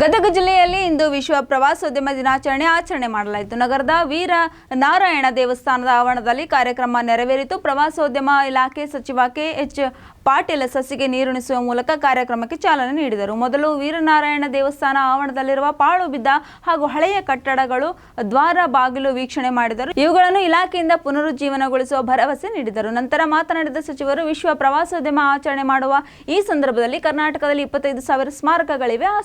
ಗದಗ ಜಿಲ್ಲೆಯಲ್ಲಿ ಇಂದು ವಿಶ್ವ ಪ್ರವಾಸೋದ್ಯಮ ದಿನಾಚರಣೆ ಆಚರಣೆ ಮಾಡಲಾಯಿತು. ನಗರದ ವೀರ ನಾರಾಯಣ ದೇವಸ್ಥಾನದ ಆವರಣದಲ್ಲಿ ಕಾರ್ಯಕ್ರಮ ನೆರವೇರಿತು. ಪ್ರವಾಸೋದ್ಯಮ ಇಲಾಖೆ ಸಚಿವ ಕೆ ಎಚ್ ಪಾಟೀಲ್ ಸಸಿಗೆ ನೀರುಣಿಸುವ ಮೂಲಕ ಕಾರ್ಯಕ್ರಮಕ್ಕೆ ಚಾಲನೆ ನೀಡಿದರು. ಮೊದಲು ವೀರನಾರಾಯಣ ದೇವಸ್ಥಾನ ಆವರಣದಲ್ಲಿರುವ ಪಾಳು ಬಿದ್ದ ಹಾಗೂ ಹಳೆಯ ಕಟ್ಟಡಗಳು ದ್ವಾರ ಬಾಗಿಲು ವೀಕ್ಷಣೆ ಮಾಡಿದರು. ಇವುಗಳನ್ನು ಇಲಾಖೆಯಿಂದ ಪುನರುಜ್ಜೀವನಗೊಳಿಸುವ ಭರವಸೆ ನೀಡಿದರು. ನಂತರ ಮಾತನಾಡಿದ ಸಚಿವರು, ವಿಶ್ವ ಪ್ರವಾಸೋದ್ಯಮ ಆಚರಣೆ ಮಾಡುವ ಈ ಸಂದರ್ಭದಲ್ಲಿ ಕರ್ನಾಟಕದಲ್ಲಿ ಇಪ್ಪತ್ತೈದು ಸಾವಿರ ಸ್ಮಾರಕಗಳಿವೆ. ಆ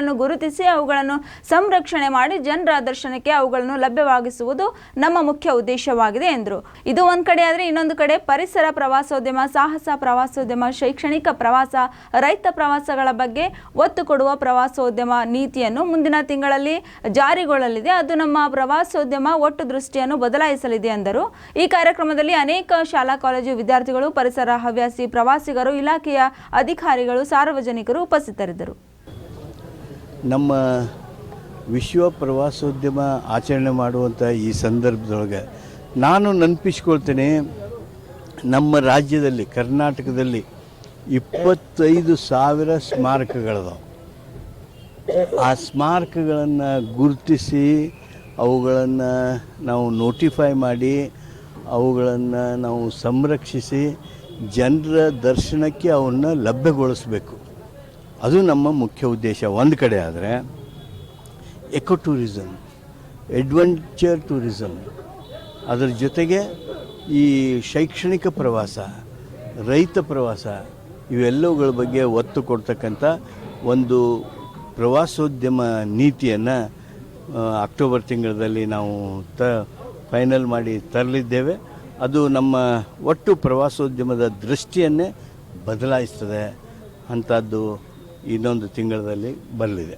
ಸ್ಮಾರಕಗಳನ್ನು ಗುರುತಿಸಿ ಅವುಗಳನ್ನು ಸಂರಕ್ಷಣೆ ಮಾಡಿ ಜನರ ದರ್ಶನಕ್ಕೆ ಅವುಗಳನ್ನು ಲಭ್ಯವಾಗಿಸುವುದು ನಮ್ಮ ಮುಖ್ಯ ಉದ್ದೇಶವಾಗಿದೆ ಎಂದರು. ಇದು ಒಂದು ಕಡೆ ಆದರೆ ಇನ್ನೊಂದು ಕಡೆ ಪರಿಸರ ಪ್ರವಾಸೋದ್ಯಮ, ಸಾಹಸ ಪ್ರವಾಸೋದ್ಯಮ, ಶೈಕ್ಷಣಿಕ ಪ್ರವಾಸ, ರೈತ ಪ್ರವಾಸಗಳ ಬಗ್ಗೆ ಒತ್ತು ಕೊಡುವ ಪ್ರವಾಸೋದ್ಯಮ ನೀತಿಯನ್ನು ಮುಂದಿನ ತಿಂಗಳಲ್ಲಿ ಜಾರಿಗೊಳ್ಳಲಿದೆ. ಅದು ನಮ್ಮ ಪ್ರವಾಸೋದ್ಯಮ ಒಟ್ಟು ದೃಷ್ಟಿಯನ್ನು ಬದಲಾಯಿಸಲಿದೆ ಎಂದರು. ಈ ಕಾರ್ಯಕ್ರಮದಲ್ಲಿ ಅನೇಕ ಶಾಲಾ, ಕಾಲೇಜು ವಿದ್ಯಾರ್ಥಿಗಳು, ಪರಿಸರ ಹವ್ಯಾಸಿ ಪ್ರವಾಸಿಗರು, ಇಲಾಖೆಯ ಅಧಿಕಾರಿಗಳು, ಸಾರ್ವಜನಿಕರು ಉಪಸ್ಥಿತರಿದ್ದರು. ನಮ್ಮ ವಿಶ್ವ ಪ್ರವಾಸೋದ್ಯಮ ಆಚರಣೆ ಮಾಡುವಂಥ ಈ ಸಂದರ್ಭದೊಳಗೆ ನಾನು ನೆನಪಿಸ್ಕೊಳ್ತೇನೆ ನಮ್ಮ ರಾಜ್ಯದಲ್ಲಿ, ಕರ್ನಾಟಕದಲ್ಲಿ ಇಪ್ಪತ್ತೈದು ಸಾವಿರ ಸ್ಮಾರಕಗಳದಾವೆ. ಆ ಸ್ಮಾರಕಗಳನ್ನು ಗುರುತಿಸಿ ಅವುಗಳನ್ನು ನಾವು ನೋಟಿಫೈ ಮಾಡಿ ಅವುಗಳನ್ನು ನಾವು ಸಂರಕ್ಷಿಸಿ ಜನರ ದರ್ಶನಕ್ಕೆ ಅವನ್ನ ಲಭ್ಯಗೊಳಿಸಬೇಕು. ಅದು ನಮ್ಮ ಮುಖ್ಯ ಉದ್ದೇಶ. ಒಂದು ಕಡೆ ಆದರೆ ಎಕೋ ಟೂರಿಸಮ್ ಎಡ್ವೆಂಚರ್ ಟೂರಿಸಮ್ ಅದರ ಜೊತೆಗೆ ಈ ಶೈಕ್ಷಣಿಕ ಪ್ರವಾಸ, ರೈತ ಪ್ರವಾಸ, ಇವೆಲ್ಲವುಗಳ ಬಗ್ಗೆ ಒತ್ತು ಕೊಡ್ತಕ್ಕಂಥ ಒಂದು ಪ್ರವಾಸೋದ್ಯಮ ನೀತಿಯನ್ನು ಅಕ್ಟೋಬರ್ ತಿಂಗಳಲ್ಲಿ ನಾವು ತ ಫೈನಲ್ ಮಾಡಿ ತರಲಿದ್ದೇವೆ. ಅದು ನಮ್ಮ ಒಟ್ಟು ಪ್ರವಾಸೋದ್ಯಮದ ದೃಷ್ಟಿಯನ್ನೇ ಬದಲಾಯಿಸ್ತದೆ. ಅಂಥದ್ದು ಇನ್ನೊಂದು ತಿಂಗಳಲ್ಲಿ ಬರಲಿದೆ